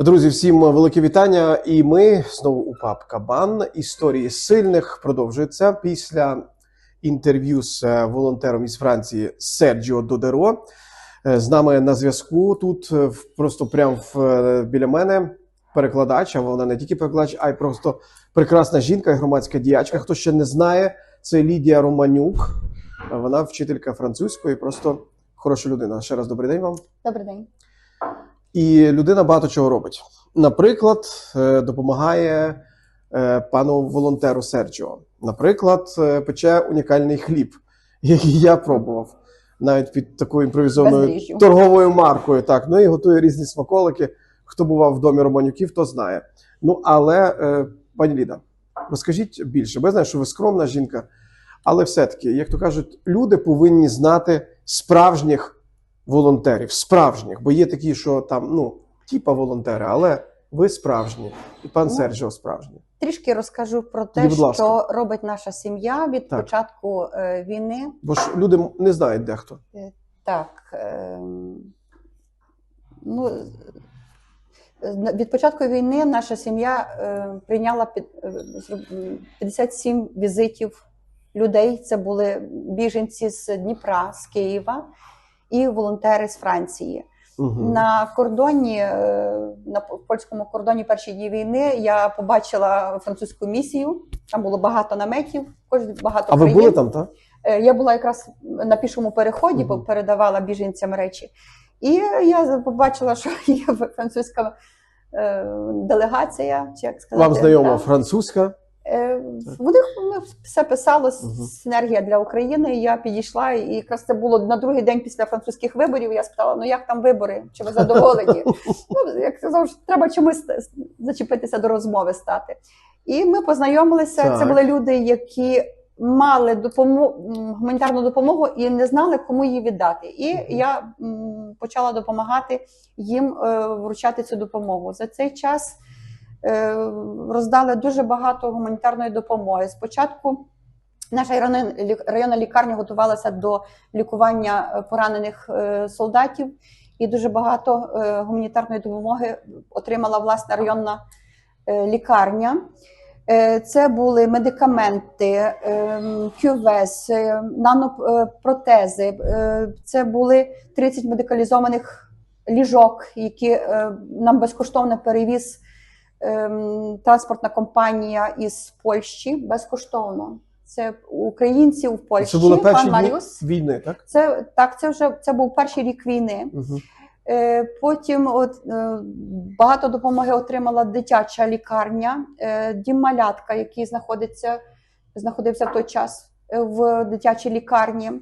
Друзі, всім велике вітання. І ми знову у ПАП Кабан. Історії сильних продовжуються після інтерв'ю з е, волонтером із Франції Серджіо Додеро. Е, З нами на зв'язку тут е, просто прямо в, біля мене перекладач. А вона не тільки перекладач, а й просто прекрасна жінка, і громадська діячка. Хто ще не знає, це Лідія Романюк. Вона вчителька французької, просто хороша людина. Ще раз добрий день вам. Добрий день. І людина багато чого робить. Наприклад, е, допомагає е, пану волонтеру Серджіо. Наприклад, е, пече унікальний хліб, який я пробував навіть під такою імпровізованою торговою маркою. Так, ну і готує різні смаколики. Хто бував в домі Романюків, то знає. Ну але, пані Ліда, розкажіть більше. Бо я знаю, що ви скромна жінка, але все-таки, як то кажуть, люди повинні знати справжніх волонтерів, справжніх, бо є такі, що там, ну, типа волонтери, але ви справжні, і пан Ну, Серджіо справжній. Трішки розкажу про те, що робить наша сім'я від Так. початку е, війни. Бо ж люди не знають дехто. Так, ем, ну, від початку війни наша сім'я е, прийняла під, е, 57 візитів людей. Це були біженці з Дніпра, з Києва і волонтери з Франції. Угу. На кордоні, е, на польському кордоні перші дні війни я побачила французьку місію. Там було багато наметів, багато А ви були там, так? Е, Я була якраз на пішому переході, бо Мгм. передавала біженцям речі. І я побачила, що є французька е, делегація, чи як сказати, Вам знайома да. французька. Е, В них все писало с- Мгм. синергія для України. Я підійшла, і якраз це було на другий день після французьких виборів. Я спитала: ну як там вибори? Чи ви задоволені? ну як сказав, треба чомусь зачепитися до розмови стати. І ми познайомилися. Так. Це були люди, які мали допомогу гуманітарну допомогу і не знали, кому її віддати. І я м, почала допомагати їм е, вручати цю допомогу. За цей час роздали дуже багато гуманітарної допомоги. Спочатку наша районна лікарня готувалася до лікування е, поранених е, солдатів, і дуже багато е, гуманітарної допомоги отримала власна районна е, лікарня. Е, Це були медикаменти, е, нанопротези. е, Це були 30 медикалізованих ліжок, які е, нам безкоштовно перевіз транспортна компанія із Польщі безкоштовно. Це українці в Польщі. Це були перші Маріус. війни, так? Це так, це вже це був перший рік війни. Угу. Потім от, е, багато допомоги отримала дитяча лікарня, е, дім малятка, який знаходиться, знаходився в той час в дитячій лікарні,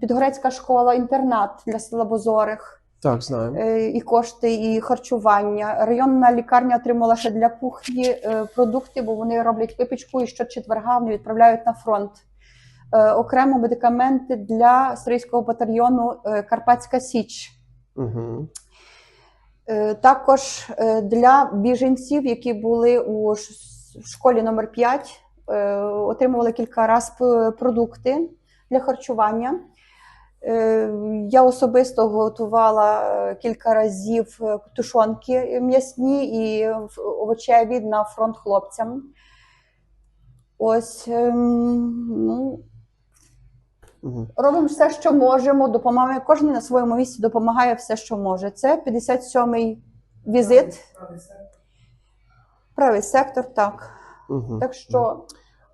Підгорецька школа, інтернат для слабозорих, Так, знаємо. е, і кошти, і харчування. Районна лікарня отримала ще для кухні е, продукти, бо вони роблять випічку і щочетверга вони відправляють на фронт. Е, Окремо медикаменти для сирійського батальйону Карпатська Січ. Угу. Також для біженців, які були у школі номер 5, е, отримували кілька разів продукти для харчування. Е, Я особисто готувала е, кілька разів е, тушонки м'ясні і в- овочеві на фронт хлопцям. Ось ем, ну, Угу. робимо все, що можемо. Допомагаємо. Кожен на своєму місці допомагає все, що може. Це 57-й візит. Правий сектор, так. Угу. Так що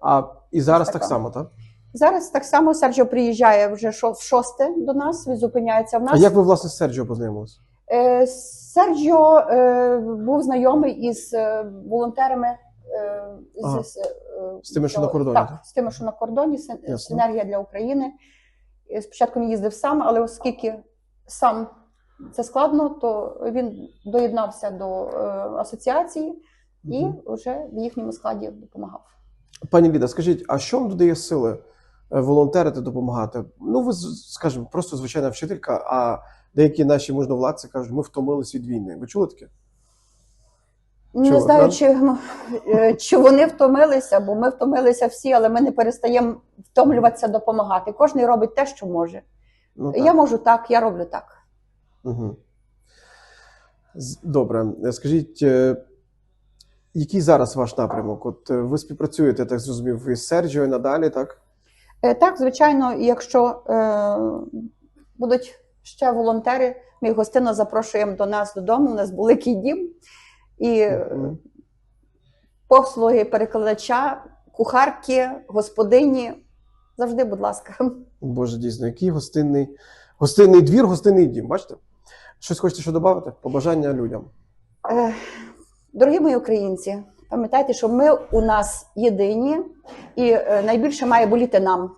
А і зараз так само, так? Зараз так само Серджо приїжджає вже шосте до нас. Він зупиняється в А нас. як ви, власне, з Серджіо познайомилися? Е, Серджіо е, був знайомий із е, волонтерами. з- Ага. з, З тими, що на кордоні, Так, так? з тими, що на кордоні, син- синергія для України. Спочатку він їздив сам, але оскільки сам це складно, то він доєднався до асоціації і Мгм. вже в їхньому складі допомагав. Пані Ліда, скажіть, а що вам додає сили волонтерити, допомагати? Ну, ви скажімо, просто звичайна вчителька, а деякі наші можновладці кажуть, ми втомились від війни. Ви чули таке? Не знаю, чи, е, чи вони втомилися, бо ми втомилися всі, але ми не перестаємо втомлюватися допомагати. Кожен робить те, що може. Ну, Я можу так, я роблю так. Угу. Добре, Е, скажіть, е, який зараз ваш напрямок? От е, ви співпрацюєте, так зрозумів, із Серджіо і надалі, так? Е, Так, звичайно, якщо е, будуть ще волонтери, ми гостинно запрошуємо до нас додому. У нас великий дім. І е, послуги перекладача, кухарки, господині. Завжди, будь ласка. Боже, дійсно, який гостинний, гостинний двір, гостинний дім. Бачите? Щось хочете що додати? Побажання людям. Дорогі мої українці, пам'ятайте, що ми у нас єдині, і е, найбільше має боліти нам.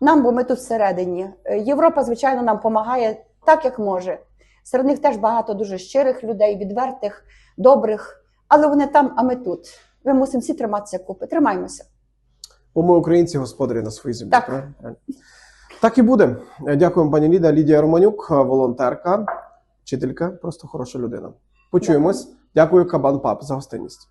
Нам, бо ми тут всередині. Е, Європа, звичайно, нам допомагає так, як може. Серед них теж багато дуже щирих людей, відвертих, добрих. Але вони там, а ми тут. Ми мусимо всі триматися купи. Тримаймося. Бо ми українці господарі на своїй землі. Так. правильно? Так і буде. Е, Дякуємо, пані Ліда. Лідія Романюк, волонтерка, вчителька, просто хороша людина. Почуємось. Дякую, Кабан Пап, за гостинність.